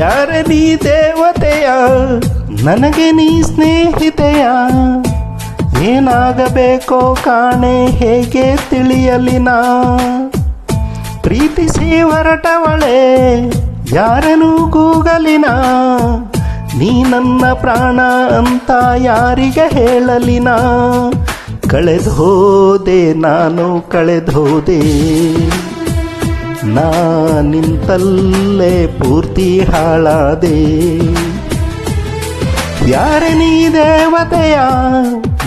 ಯಾರ ನೀ ದೇವತೆಯ? ನನಗೆ ನೀ ಸ್ನೇಹಿತೆಯ? ಏನಾಗಬೇಕೋ ಕಾಣೆ, ಹೇಗೆ ತಿಳಿಯಲಿನ ಪ್ರೀತಿಸಿ ಹೊರಟವಳೆ ಯಾರನೂ ಕೂಗಲಿನ ನೀ? ನನ್ನ ಪ್ರಾಣ ಅಂತ ಯಾರಿಗೆ ಹೇಳಲಿನ ಕಳೆದೋದೆ ನಾನು, ಕಳೆದೋದೆ. ನಾ ನಿಂತಲ್ಲೇ ಪೂರ್ತಿ ಹಾಳಾದೆ. ಯಾರ ನೀ ದೇವತೆಯ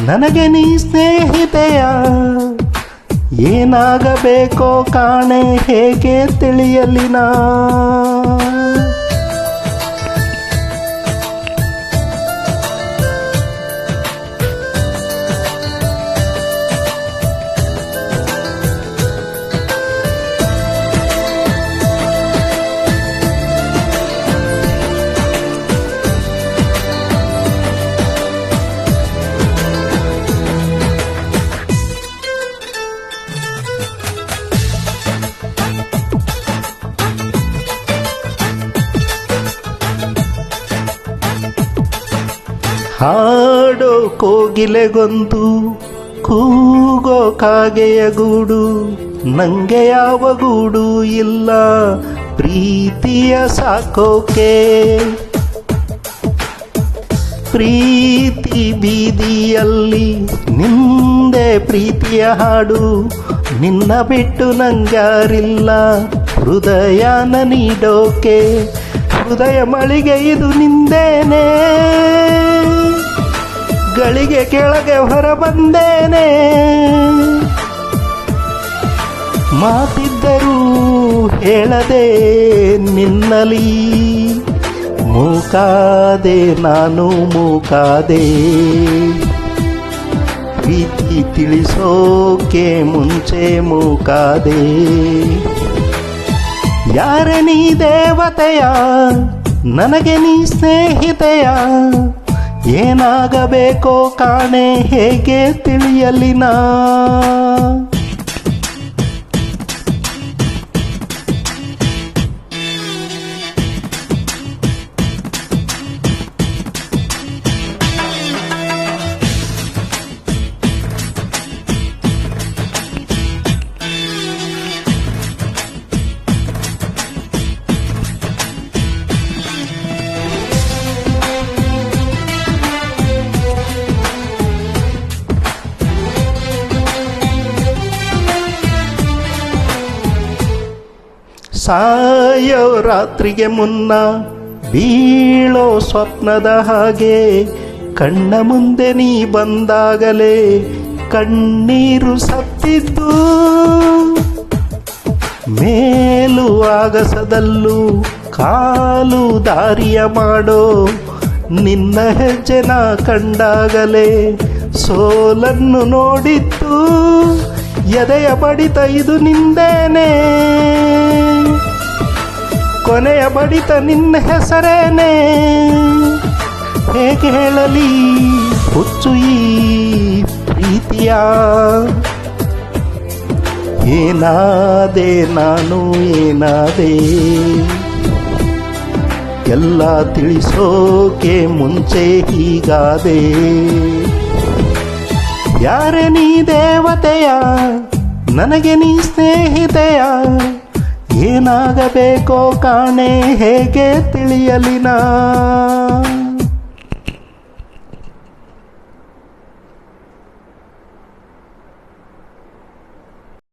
ನನಗೆ ನೀ ಸ್ನೇಹಿತೆಯ. ಏನಾಗಬೇಕೋ ಕಾಣೆ ಹೇಗೆ ತಿಳಿಯಲಿನ ಹಾಡೋ ಕೋಗಿಲೆಗೊಂದು ಕೂಗೋ ಕಾಗೆಯ ಗೂಡು, ನಂಗೆ ಯಾವ ಗೂಡು ಇಲ್ಲ, ಪ್ರೀತಿಯ ಸಾಕೋಕೆ. ಪ್ರೀತಿ ಬೀದಿಯಲ್ಲಿ ನಿಂದೆ ಪ್ರೀತಿಯ ಹಾಡು, ನಿನ್ನ ಬಿಟ್ಟು ನಂಗಾರಿಲ್ಲ ಹೃದಯನ ನೀಡೋಕೆ. ಹೃದಯ ಮಳಿಗೆ ಇದು ನಿಂದೇನೆ. ಗಳಿಗೆ ಕೆಳಗೆ ಹೊರ ಬಂದೇನೆ. ಮಾತಿದ್ದರೂ ಹೇಳದೆ ನಿನ್ನಲಿ. ಮೂಕಾದೆ, ನಾನು ಮೂಕಾದೆ. ಪ್ರೀತಿ ತಿಳಿಸೋಕೆ ಮುಂಚೆ ಮೂಕಾದೆ. ಯಾರ ನೀ ದೇವತೆಯ, ನನಗೆ ನೀ ಸ್ನೇಹಿತೆಯ. ಏನಾಗಬೇಕೋ ಕಾಣೆ ಹೇಗೆ ತಿಳಿಯಲಿನ? ಸಾಯೋ ರಾತ್ರಿಗೆ ಮುನ್ನ ಬೀಳೋ ಸ್ವಪ್ನದ ಹಾಗೆ ಕಣ್ಣ ಮುಂದೆ ನೀ ಬಂದಾಗಲೇ ಕಣ್ಣೀರು ಸತ್ತಿದ್ದು ಮೇಲು ಆಗಸದಲ್ಲೂ ಕಾಲು ದಾರಿಯ ಮಾಡೋ ನಿನ್ನ ಹೆಜ್ಜೆನ ಕಂಡಾಗಲೇ ಸೋಲನ್ನು ನೋಡಿತ್ತು. ಎದೆಯ ಬಡಿತ ಇದು ನಿಂದೇನೆ. ಬಡಿತ ನಿನ್ನ ಹೆಸರೇನೆ? ಹೇಗೆ ಹೇಳಲಿ? ಹುಚ್ಚು ಈ ಪ್ರೀತಿಯ. ಏನಾದೆ ನಾನು, ಏನಾದೆ? ಎಲ್ಲ ತಿಳಿಸೋಕೆ ಮುಂಚೆ ಹೀಗಾದೆ? ಯಾರೇ ನೀ ದೇವತೆಯ, ನನಗೆ ನೀ ಸ್ನೇಹಿತೆಯ? ಏನಾಗಬೇಕೋ ಕಾಣೆ ಹೇಗೆ ತಿಳಿಯಲಿನ?